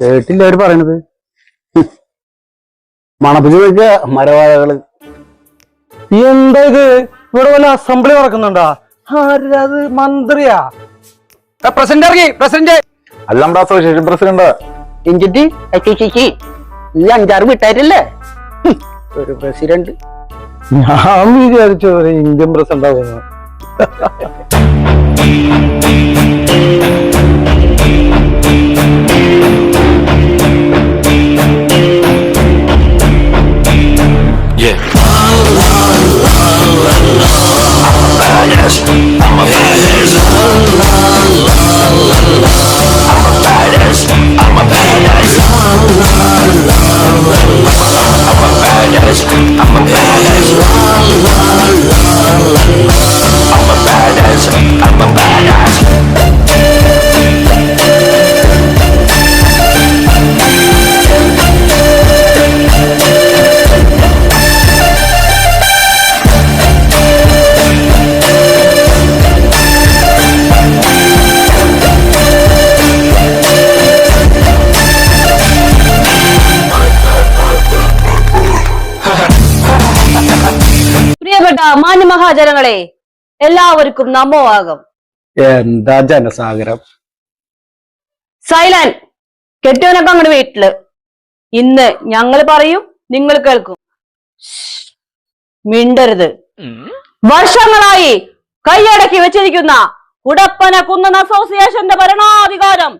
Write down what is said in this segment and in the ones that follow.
കേട്ടില്ല അവർ പറയണത്? മണപ്പിച്ച് നോക്കിയ മരവാഴകൾ. എന്താ ഇത്? ഇവിടെ വല്ല അസംബ്ലി നടക്കുന്നുണ്ടാ? ആരത് മന്ത്രിയാ? പ്രസിഡന്റ് ഇറങ്ങി പ്രസിഡന്റ്. അല്ല നമ്മുടെ അസോസിയേഷൻ പ്രസിഡന്റ് എഞ്ചിട്ട് അച്ചുച്ചിച്ചി ഈ അഞ്ചാറ് വിട്ടായിട്ടില്ലേ ഒരു പ്രസിഡന്റ്. ഞാൻ വിചാരിച്ചു ഒരു ഇന്ത്യൻ പ്രസിഡന്റ് ആകുന്നു I'm a badass. I'm a badass. പ്രിയപ്പെട്ട എല്ലാവർക്കും എല്ലാവർക്കും നമോവാകം എന്താ ജനസാഗരം? സൈലൻ കെട്ടിയവനൊക്കെ അങ്ങോട്ട് വീട്ടിൽ. ഇന്ന് ഞങ്ങൾ പറയും നിങ്ങൾ കേൾക്കും. മിണ്ടരുത്. വർഷങ്ങളായി കൈയടക്കി വെച്ചിരിക്കുന്ന ഉടപ്പന കുന്നൻ അസോസിയേഷന്റെ ഭരണാധികാരം.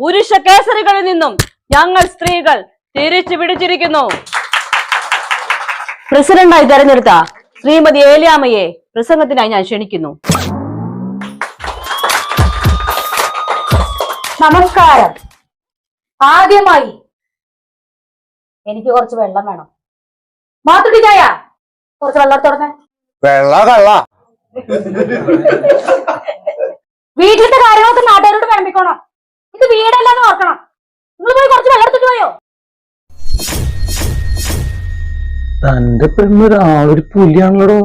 പുരുഷ കേസരികളിൽ നിന്നും ഞങ്ങൾ സ്ത്രീകൾ തിരിച്ചു പിടിച്ചിരിക്കുന്നു. പ്രസിഡന്റായി തെരഞ്ഞെടുത്ത ശ്രീമതി ഏലിയാമയെ പ്രസംഗത്തിനായി ഞാൻ ക്ഷണിക്കുന്നു. നമസ്കാരം. ആദ്യമായി എനിക്ക് കുറച്ച് വെള്ളം വേണം. മാത്തുടി ചായ കുറച്ച് വെള്ളം തുറന്നേ വെള്ള കള്ള വീട്ടിലത്തെ കാര്യങ്ങളൊക്കെ നാട്ടുകാരോട് വിളമ്പിക്കോണം. ഇത് വീടല്ലാന്ന് ഓർക്കണം. നിങ്ങൾ പോയി കുറച്ച് വെള്ളം എടുത്തിട്ട് പോയോ? തന്റെ പെണ്ണ് ഒരു പുലിയാണല്ലോ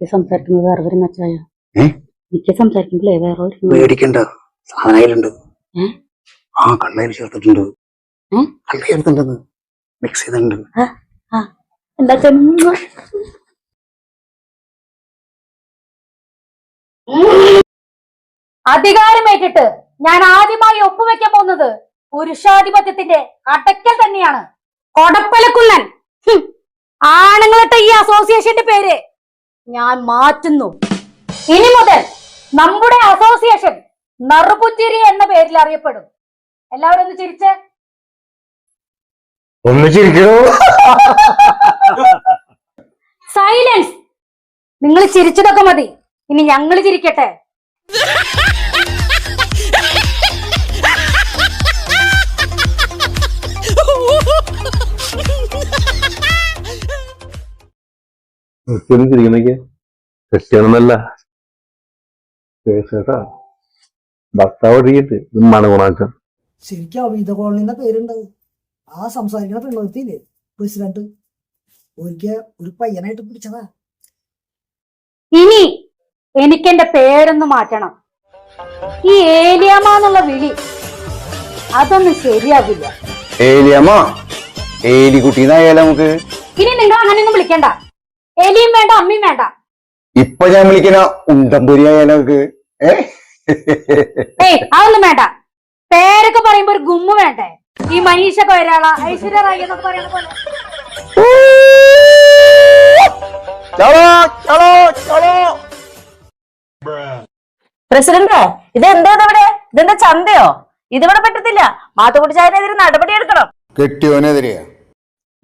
സംസാരിക്കുന്നത് വേറെ ഒരു മെച്ചായ? എനിക്ക് സംസാരിക്കുമ്പോഴേ വേറെ ഒരു പേടിക്കണ്ട. സാധനയിലുണ്ട്? ആ കള്ളയിൽ ചേർത്തിട്ടുണ്ട്? കള്ള ചേർത്തിട്ടുണ്ട്. മിക്സ് ചെയ്തിട്ടുണ്ട്. എന്താ അധികാരമേറ്റിട്ട് ഞാൻ ആദ്യമായി ഒപ്പുവെക്കാൻ പോകുന്നത് പുരുഷാധിപത്യത്തിന്റെ അടക്കൽ തന്നെയാണ്. കൊടപ്പലക്കുള്ളൻ. ആണുങ്ങളിട്ട ഈ അസോസിയേഷന്റെ പേര് ഞാൻ മാറ്റുന്നു. ഇനി മുതൽ നമ്മുടെ അസോസിയേഷൻ നറുപുഞ്ചിരി എന്ന പേരിൽ അറിയപ്പെടും. എല്ലാവരും ഒന്ന് ചിരിച്ച്. ഒന്ന് ചിരിക്കണോ? സൈലൻസ് നിങ്ങൾ ചിരിച്ചതൊക്കെ മതി. ഇനി ഞങ്ങൾ ചിരിക്കട്ടെ. ഒന്ന് ചിരിക്കണേക്ക് കെട്ടിയാണെന്നല്ല കേട്ടാ ഭർത്താവ് ഒഴുകിയിട്ട് ഗുണാക്കം. ശരിക്കും അവിധ കോളനി എന്ന പേരുണ്ട് ആ സംസാരിക്കണ പെണ്ണുത്തിയില്ലേ പ്രസിഡന്റ്. ഒരിക്കൽ ഒരു പയ്യനായിട്ട് പിടിച്ചതാ. ഇനി എനിക്ക് എന്റെ പേരൊന്ന് മാറ്റണം. ഈ ഏലിയാമ്മ എന്നുള്ള വിളി അതൊന്നും ശരിയാകില്ല ഏലിയമ്മ ഏലി എന്നായാലും നമുക്ക് ഇനി നിങ്ങൾ അങ്ങനെയൊന്നും വിളിക്കണ്ട. എലിയും വേണ്ട അമ്മയും വേണ്ട. ഇപ്പൊ ഞാൻ വിളിക്കണ ഉണ്ടമ്പുരി ഏയ് അതൊന്നും വേണ്ട. പേരൊക്കെ പറയുമ്പോ ഒരു ഗുമ്മു വേണ്ടേ? ഈ മനീഷ കൊയരാള ഐശ്വര്യ റായി എന്നൊക്കെ പറയുന്ന പോലെ. പ്രസിഡന്റ് ഇതെന്തോ ഇതവിടെ? ഇതെന്താ ചന്തയോ? ഇതിവിടെ പറ്റത്തില്ല. മാത്തുകുട്ടിച്ചായനെതിരെ നടപടി എടുക്കണം. കെട്ടിയോനെതിരെയാ.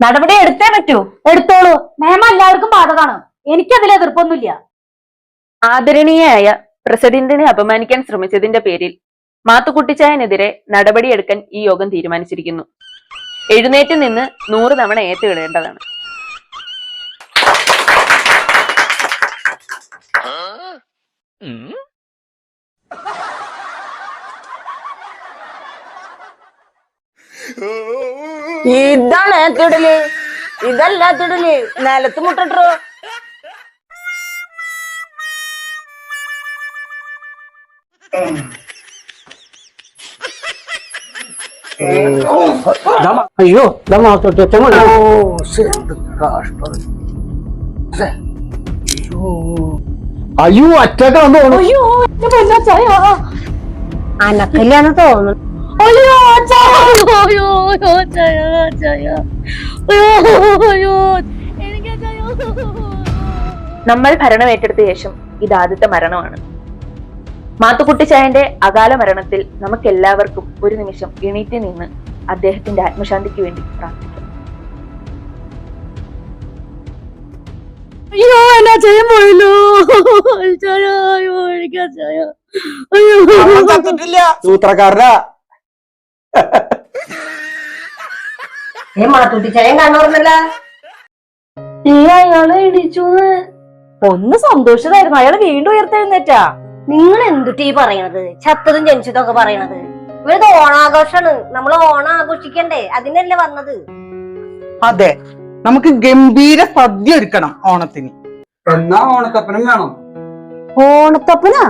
നടപടി എടുത്തേ പറ്റൂ. എടുത്തോളൂ. നിയമം എല്ലാവർക്കും ബാധകമാണ്. എനിക്കതിൽ എതിർപ്പൊന്നുമില്ല. ആദരണീയയായ പ്രസിഡന്റിനെ അപമാനിക്കാൻ ശ്രമിച്ചതിന്റെ പേരിൽ മാത്തുക്കുട്ടിച്ചായനെതിരെ നടപടിയെടുക്കാൻ ഈ യോഗം തീരുമാനിച്ചിരിക്കുന്നു. എഴുന്നേറ്റ് നിന്ന് നൂറ് തവണ ഏറ്റുകിടേണ്ടതാണ് ഇതാണ് തിടൽ. ഇതല്ല തിടൽ. നിലത്ത് മുട്ടട്ടോ. അയ്യോ അയ്യോ. അറ്റാക്കാന്ന് തോന്നുന്നു അയ്യോ അനക്കില്ലാന്ന് തോന്നുന്നു? അയ്യോ അയ്യോ അയ്യോ അയ്യോ. അയ്യോ എനിക്ക് നമ്മൾ ഭരണം ഏറ്റെടുത്ത ശേഷം ഇത് ആദ്യത്തെ മരണമാണ്. മാത്തുക്കുട്ടിച്ചായന്റെ അകാല മരണത്തിൽ നമുക്ക് എല്ലാവർക്കും ഒരു നിമിഷം എണീറ്റ് നിന്ന് അദ്ദേഹത്തിന്റെ ആത്മശാന്തിക്ക് വേണ്ടി പ്രാർത്ഥിക്കാം. അയ്യോ എന്നാ ചെയ്യാൻ പോയല്ലോ? അച്ചായ മാത്തുട്ടിച്ചായം അയാളെ ഒന്ന് സന്തോഷമായിരുന്നു അയാൾ വീണ്ടും ഉയർത്തെഴുന്നേറ്റാ. നിങ്ങൾ എന്തുട്ടീ പറയണത്? ചത്തതും ജനിച്ചതും ഒക്കെ പറയണത്. ഇവരത് ഓണാഘോഷാണ്. നമ്മൾ ഓണം ആഘോഷിക്കണ്ടേ അതിനല്ലേ വന്നത്. അതെ. നമുക്ക് ഗംഭീര സദ്യ ഒരുക്കണം ഓണത്തിന്. എന്നാ ഓണത്തപ്പനും വേണം ഓണത്തപ്പനാ?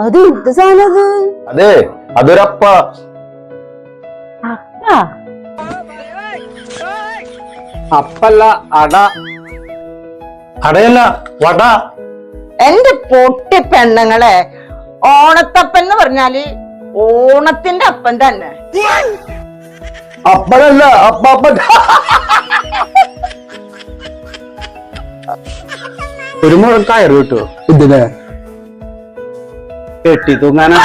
അത് എന്ത് സാധനം അത്? അതെ അതൊരപ്പ. അപ്പല്ല അട. അടയല്ല വട. എന്റെ പൊട്ടി പെണ്ണുങ്ങളെ ഓണത്തപ്പൻ എന്ന് പറഞ്ഞാൽ ഓണത്തിന്റെ അപ്പൻ തന്നെ. അപ്പനല്ല അപ്പാപ്പൻ. ഒരു മുഴക്കായർ കിട്ടുമോ ഇതിനെ കെട്ടി തൂങ്ങാനാ?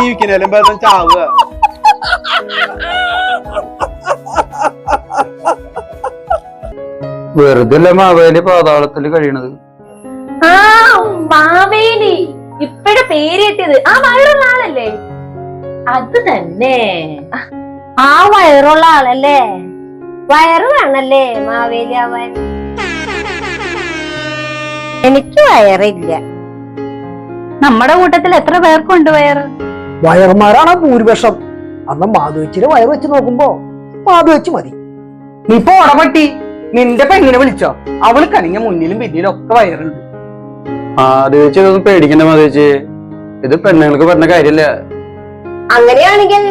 ജീവിക്കണേലും ഭേദം ചാവുക. വെറുതെ അല്ലേ മാവേലി പാതാളത്തിൽ കഴിയണത്? ആ മാവേലി. ഇപ്പഴ പേര് കിട്ടിയത് ആ വയറുള്ള ആളല്ലേ? അത് തന്നെ. ആ വയറുള്ള ആളല്ലേ? വയറ് വേണല്ലേ മാവേലി ആവാൻ എനിക്ക് വയറില്ല. നമ്മുടെ കൂട്ടത്തിൽ എത്ര പേർക്കുണ്ട് വയറ്? വയർമാരാണ് ഭൂരിപക്ഷം? അന്ന് മാധുവച്ചിയുടെ വയർ വെച്ച് നോക്കുമ്പോ മാധുവച്ച് മതി. നീ പോടപട്ടി നിന്റെ പെണ്ണിനെ വിളിച്ചോ. അവൾ കണിഞ്ഞ മുന്നിലും പിന്നിലും ഒക്കെ വയറുണ്ട്. മാതേച്ചി ഇതൊന്നും പേടിക്കണ്ട മതി ഇത് പെണ്ണുങ്ങൾക്ക് പറഞ്ഞ കാര്യല്ല അങ്ങനെയാണെങ്കിൽ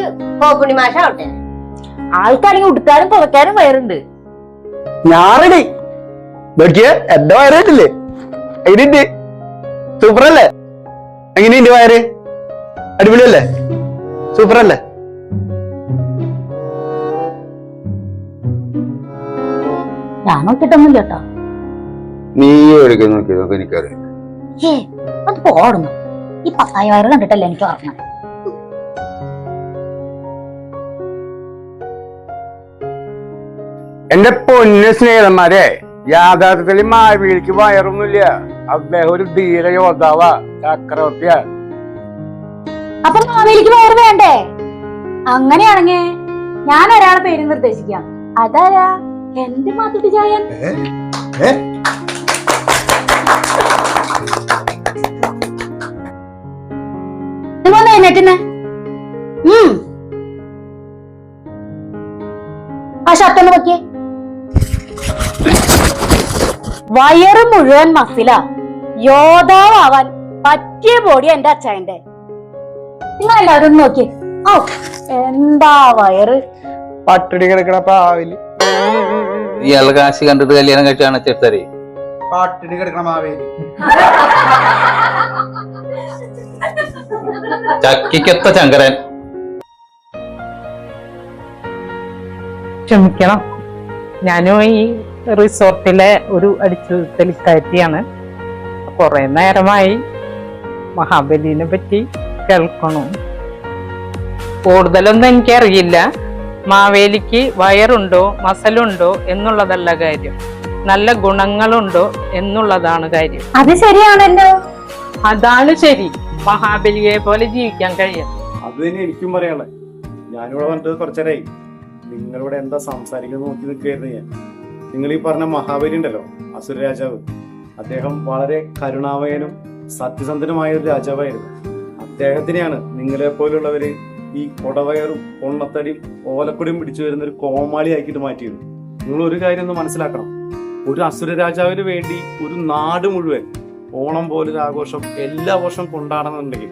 കോപ്പുണി മാഷാവട്ടെ ആൾക്കാണെങ്കിൽ ഉടുക്കാനും പുറക്കാനും വയറുണ്ട്. ഞാറടി. നോക്കിയേ എന്റെ വയറായിട്ടില്ലേ അതിനുണ്ട്. സൂപ്പറല്ലേ? എങ്ങനെയുണ്ട് വയറ്? അടിപൊളിയല്ലേ? സൂപ്പർ ഞാൻ നോക്കിട്ടൊന്നുമില്ല കേട്ടോ. നീ എവിടേക്ക് നോക്കിയതൊക്കെ എനിക്കറിയാം. ഏ അത് പോടുന്നു. ഈ പത്തായ വയറ് കണ്ടിട്ടല്ലേ എനിക്ക് ഓർമ്മ എന്റെ പൊന്ന് സ്നേഹിതന്മാരെ യാഥാർത്ഥ്യത്തിൽ മാവേലിക്ക് വയറൊന്നുമില്ല. അദ്ദേഹം ഒരു ധീര യോദ്ധാവാ ചക്രവർത്തിയ. അപ്പൊ മാവേലിക്ക് വയറ് വേണ്ടേ? അങ്ങനെയാണെങ്കിൽ ഞാൻ ഒരാളെ പേര് നിർദ്ദേശിക്കാം. അതാരാ? എന്റെ മാത്തുട്ടി ചായൻ ആ ഷർട്ടൊന്ന് വയറ് മുഴുവൻ മസില. യോദ്ധാവാൻ പറ്റിയ ബോഡി എന്റെ അച്ചായന്റെ നിങ്ങൾ എല്ലാവരും നോക്കിയേ എന്താ വയറ്? പട്ടിണി കിടക്കണ പാവിൽ. ഇയാൾ കാശ് കണ്ടിട്ട് കല്യാണം കഴിച്ചാണ് ചെറുത്തറി ചക്കിക്കത്ത കിടക്കണ മാവേലി. ചക്കിക്കൊത്ത ചങ്കരൻ ക്ഷമിക്കണം. ഞാനും ഈ റിസോർട്ടിലെ ഒരു അടിച്ചു തെളിക്കാറ്റിയാണ് കുറെ നേരമായി മഹാബലിനെ പറ്റി കേൾക്കണം. കൂടുതലൊന്നും എനിക്കറിയില്ല. മാവേലിക്ക് വയറുണ്ടോ മസലുണ്ടോ എന്നുള്ളതല്ല കാര്യം. നല്ല ഗുണങ്ങളുണ്ടോ എന്നുള്ളതാണ് കാര്യം. അത് ശരിയാണല്ലോ. അതാണ് ശരി. മഹാബലിയെ പോലെ ജീവിക്കാൻ കഴിയും. അത് തന്നെ എനിക്കും പറയാനുള്ളത്. ഞാനിവിടെ വന്നിട്ട് കുറച്ചേരായി. നിങ്ങളിവിടെ എന്താ സംസാരിക്കുന്നത് നോക്കി നിൽക്കുകയായിരുന്നു ഞാൻ. നിങ്ങൾ ഈ പറഞ്ഞ മഹാബലി ഉണ്ടല്ലോ അസുര രാജാവ്. അദ്ദേഹം വളരെ കരുണാമയനും സത്യസന്ധനുമായ ഒരു രാജാവായിരുന്നു. അദ്ദേഹത്തിനെയാണ് നിങ്ങളെ പോലുള്ളവര് ഈ കൊടവയറും പൊണ്ണത്തടിയും ഓലക്കൊടിയും പിടിച്ചു വരുന്ന ഒരു കോമാളി ആക്കിയിട്ട് മാറ്റിയത് നിങ്ങൾ ഒരു കാര്യം ഒന്ന് മനസ്സിലാക്കണം. ഒരു അസുര രാജാവിന് വേണ്ടി ഒരു നാട് മുഴുവൻ ഓണം പോലൊരു ആഘോഷം എല്ലാ വർഷവും കൊണ്ടാടണമെന്നുണ്ടെങ്കിൽ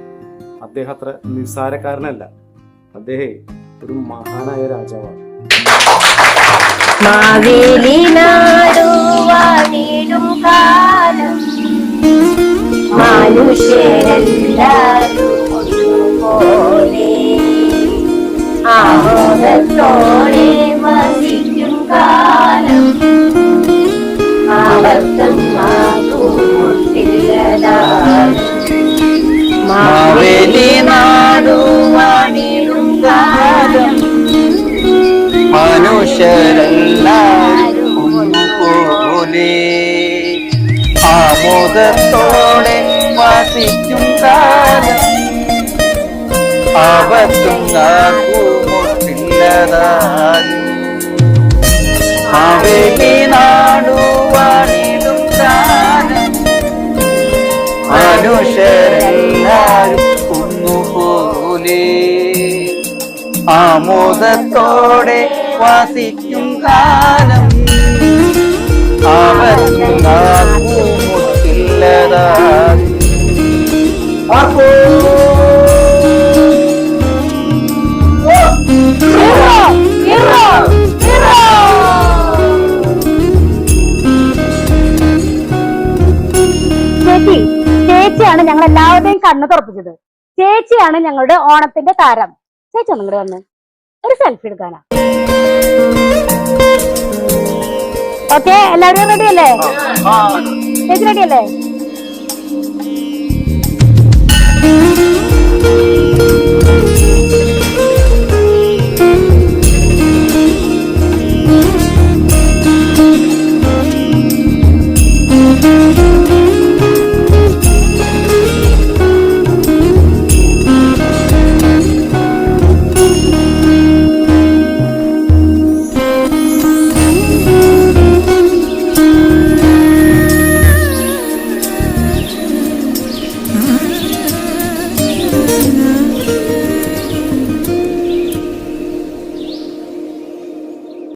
അദ്ദേഹം അത്ര നിസ്സാരക്കാരനല്ല. അദ്ദേഹം ഒരു മഹാനായ രാജാവാണ്. മാവേലി നാടുവാണിടും കാലം. മനുഷ്യരെല്ലാരും ആമോദത്തോടെ വാസിക്കും കാലം. ആപത്തും നാക്കുമൊട്ടില്ലതായും നാടുവാണിടും കാലം. മനുഷ്യരെല്ലാരും ഒന്നുപോലെ. ആമോദത്തോടെ വാസിക്കും കാലം. ആവർത്തും നാക്കുമുട്ടില്ലതാകും ചേച്ചി ചേച്ചിയാണ് ഞങ്ങൾ എല്ലാവരുടെയും കണ്ണ് തുറപ്പിച്ചത്. ചേച്ചിയാണ് ഞങ്ങളുടെ ഓണത്തിന്റെ താരം. ചേച്ചി ഒന്നും കൂടെ വന്ന് ഒരു സെൽഫി എടുക്കാനാ. ഓക്കെ എല്ലാവരും റെഡി അല്ലേ? ചേച്ചി റെഡി അല്ലേ? Thank you.